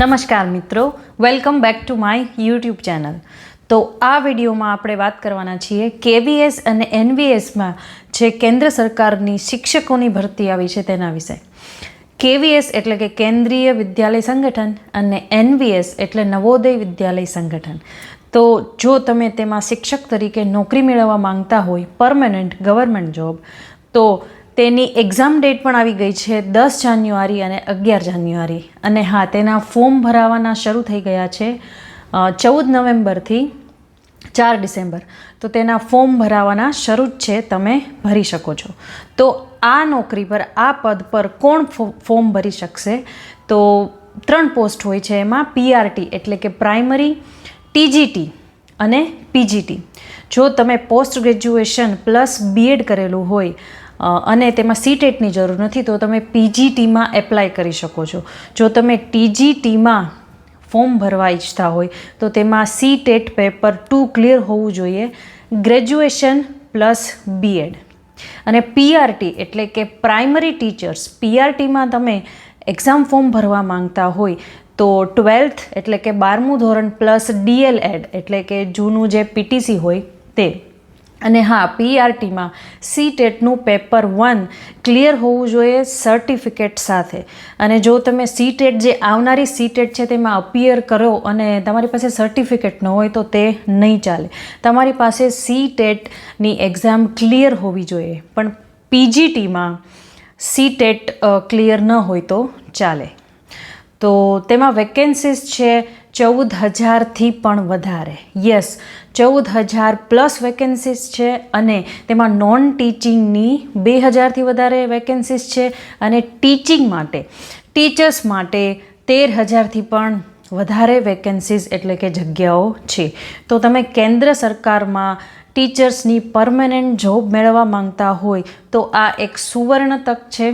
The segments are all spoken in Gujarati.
નમસ્કાર મિત્રો. Welcome back to my YouTube channel તો આ વિડીયોમાં આપણે વાત કરવાના છીએ કેવીએસ અને એનવીએસમાં જે કેન્દ્ર સરકારની શિક્ષકોની ભરતી આવી છે તેના વિશે. કેવીએસ એટલે કે કેન્દ્રીય વિદ્યાલય સંગઠન અને એનવીએસ એટલે નવોદય વિદ્યાલય સંગઠન. તો જો તમે તેમાં શિક્ષક તરીકે નોકરી મેળવવા માંગતા હોય પરમેનન્ટ ગવર્મેન્ટ જોબ તો તેની એક્ઝામ ડેટ પણ આવી ગઈ છે દસ જાન્યુઆરી અને અગિયાર જાન્યુઆરી. અને હા, તેના ફોર્મ ભરાવાના શરૂ થઈ ગયા છે ચૌદ નવેમ્બરથી ચાર ડિસેમ્બર. તો તેના ફોર્મ ભરાવાના શરૂ જ છે, તમે ભરી શકો છો. તો આ નોકરી પર, આ પદ પર કોણ ફોર્મ ભરી શકશે? તો ત્રણ પોસ્ટ હોય છે એમાં પીઆરટી એટલે કે પ્રાઇમરી ટીજીટી અને પીજીટી જો તમે પોસ્ટ ગ્રેજ્યુએશન પ્લસ બીએડ કરેલું હોય અને તેમાં સીટેટની જરૂર નથી, તો તમે પીજીટીમાં એપ્લાય કરી શકો છો. જો તમે ટીજીટીમાં ફોર્મ ભરવા ઈચ્છતા હોય, તો તેમાં C TET paper two clear હોવું જોઈએ. ગ્રેજ્યુએશન પ્લસ બીએડ અને પીઆરટી એટલે કે પ્રાઇમરી ટીચર્સ પીઆરટીમાં તમે એક્ઝામ ફોર્મ ભરવા માંગતા હોય, તો ટ્વેલ્થ એટલે કે બારમું ધોરણ પ્લસ ડીએલએડ એટલે કે જૂનું જે પીટીસી હોય તે. અને હા પીઆરટીમાં સી ટેટનું પેપર વન ક્લિયર હોવું જોઈએ સર્ટિફિકેટ સાથે. અને જો તમે સી ટેટ જે આવનારી સી ટેટ છે તેમાં અપિયર કરો અને તમારી પાસે સર્ટિફિકેટ ન હોય તો તે નહીં ચાલે. તમારી પાસે સી ટેટની એક્ઝામ ક્લિયર હોવી જોઈએ. પણ પીજીટીમાં સી ટેટ ક્લિયર ન હોય તો ચાલે. તો તેમાં વેકેન્સીસ છે ચૌદ હજારથી પણ વધારે. યસ ચૌદ હજાર પ્લસ વેકેન્સીસ છે અને તેમાં નોન ટીચિંગની બે હજારથી વધારે વેકેન્સીસ છે અને ટીચિંગ માટે ટીચર્સ માટે તેર હજારથી પણ વધારે વેકેન્સીસ એટલે કે જગ્યાઓ છે. તો તમે કેન્દ્ર સરકારમાં ટીચર્સની પરમેનન્ટ જોબ મેળવવા માંગતા હોય તો આ એક સુવર્ણ તક છે.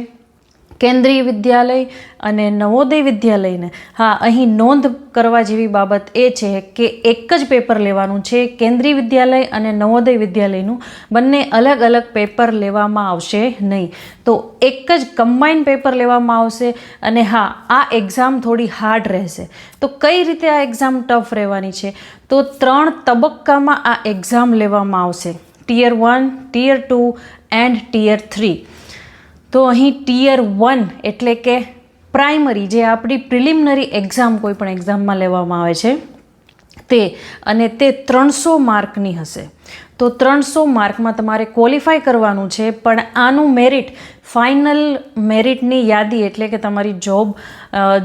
કેન્દ્રીય વિદ્યાલય અને નવોદય વિદ્યાલયને. હા, અહીં નોંધ કરવા જેવી બાબત એ છે કે એક જ પેપર લેવાનું છે, કેન્દ્રીય વિદ્યાલય અને નવોદય વિદ્યાલયનું. બંને અલગ અલગ પેપર લેવામાં આવશે નહીં. તો એક જ કમ્બાઈન પેપર લેવામાં આવશે અને હા, આ એક્ઝામ થોડી હાર્ડ રહેશે. તો કઈ રીતે આ એક્ઝામ ટફ રહેવાની છે? તો ત્રણ તબક્કામાં આ એક્ઝામ લેવામાં આવશે. Tier one, tier two and tier three. તો અહીં ટીયર વન એટલે કે પ્રાઇમરી જે આપણી પ્રિલિમિનરી એક્ઝામ કોઈ પણ એક્ઝામમાં લેવામાં આવે છે, તે અને તે ત્રણસો માર્કની હશે. તો ત્રણસો માર્કમાં તમારે ક્વોલિફાય કરવાનું છે, પણ આનું મેરિટ ફાઇનલ મેરિટની યાદી એટલે કે તમારી જોબ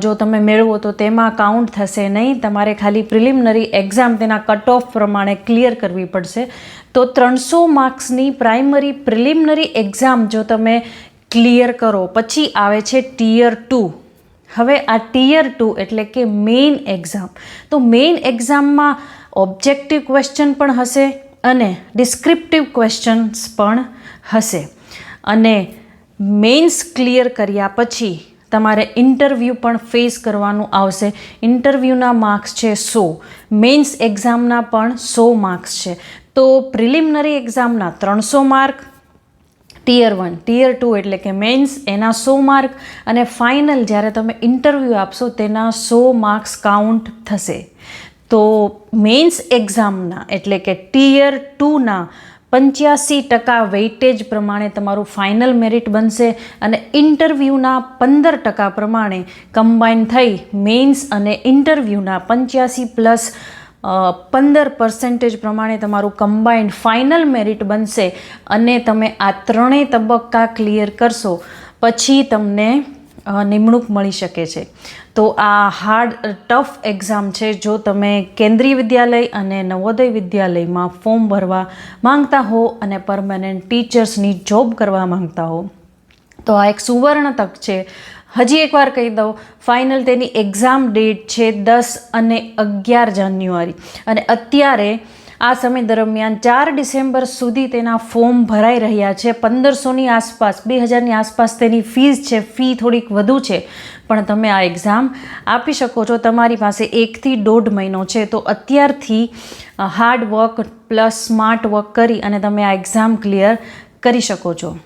જો તમે મેળવો તો તેમાં કાઉન્ટ થશે નહીં, તમારે ખાલી પ્રિલિમિનરી એક્ઝામ તેના કટ ઓફ પ્રમાણે ક્લિયર કરવી પડશે. તો ત્રણસો માર્ક્સની પ્રાઇમરી પ્રિલિમિનરી એક્ઝામ જો તમે ક્લિયર કરો. પછી આવે છે ટીયર ટુ. હવે આ ટિયર ટુ એટલે કે મેઇન એક્ઝામ. તો મેઇન એક્ઝામમાં ઓબ્જેક્ટિવ ક્વેશ્ચન પણ હશે અને ડિસ્ક્રિપ્ટિવ ક્વેશ્ચન્સ પણ હશે. અને મેઇન્સ ક્લિયર કર્યા પછી તમારે ઇન્ટરવ્યૂ પણ ફેસ કરવાનું આવશે. ઇન્ટરવ્યૂના માર્ક્સ છે સો. મેઇન્સ એક્ઝામના પણ સો માર્ક્સ છે. તો પ્રિલિમિનરી એક્ઝામના ત્રણસો mark tier one tier two એટલે કે મેન્સ એના સો માર્ક અને ફાઇનલ જ્યારે તમે ઇન્ટરવ્યૂ આપશો તેના સો માર્ક્સ કાઉન્ટ થશે. તો મેન્સ એક્ઝામના એટલે કે ટીયર ટુના પંચ્યાસી ટકા વેઇટેજ પ્રમાણે તમારું ફાઇનલ મેરિટ બનશે અને ઇન્ટરવ્યૂના પંદર ટકા પ્રમાણે કમ્બાઈન થઈ મેન્સ અને ઇન્ટરવ્યૂના પંચ્યાસી પ્લસ પંદર પર્સન્ટેજ પ્રમાણે તમારું કમ્બાઇન્ડ ફાઇનલ મેરિટ બનશે અને તમે આ ત્રણેય તબક્કા ક્લિયર કરશો, પછી તમને નિમણૂક મળી શકે છે. તો આ હાર્ડ ટફ એક્ઝામ છે, જો તમે કેન્દ્રીય વિદ્યાલય અને નવોદય વિદ્યાલયમાં ફોર્મ ભરવા માંગતા હો અને પરમેનન્ટ ટીચર્સની જોબ કરવા માંગતા હો, તો આ એક સુવર્ણ તક છે. હજી એકવાર કહી દઉં ફાઇનલ તેની એક્ઝામ ડેટ છે દસ અને અગિયાર જાન્યુઆરી. અને અત્યારે આ સમય દરમિયાન ચાર ડિસેમ્બર સુધી તેના ફોર્મ ભરાઈ રહ્યા છે. પંદરસોની આસપાસ બે હજારની આસપાસ તેની ફીસ છે ફી થોડીક વધુ છે. પણ તમે આ એક્ઝામ આપી શકો છો. તમારી પાસે એકથી દોઢ મહિનો છે. તો અત્યારથી hard work plus smart work કરી અને તમે આ એક્ઝામ ક્લિયર કરી શકો છો.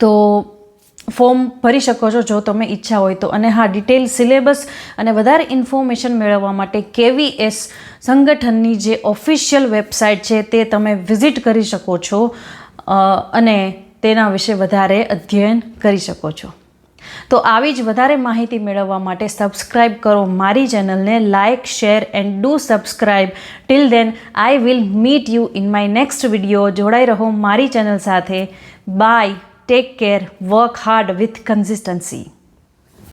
તો ફોર્મ ભરી શકો છો જો તમે ઈચ્છા હોય તો. અને હા ડિટેલ સિલેબસ અને વધારે ઇન્ફોર્મેશન મેળવવા માટે કેવીએસ સંગઠનની જે ઓફિશિયલ વેબસાઇટ છે તે તમે વિઝિટ કરી શકો છો અને તેના વિશે વધારે અધ્યયન કરી શકો છો. તો આવી જ વધારે માહિતી મેળવવા માટે સબસ્ક્રાઇબ કરો મારી ચેનલને like share and do subscribe till then I will meet you in my next video જોડાઈ રહો મારી ચેનલ સાથે. Bye take care work hard with consistency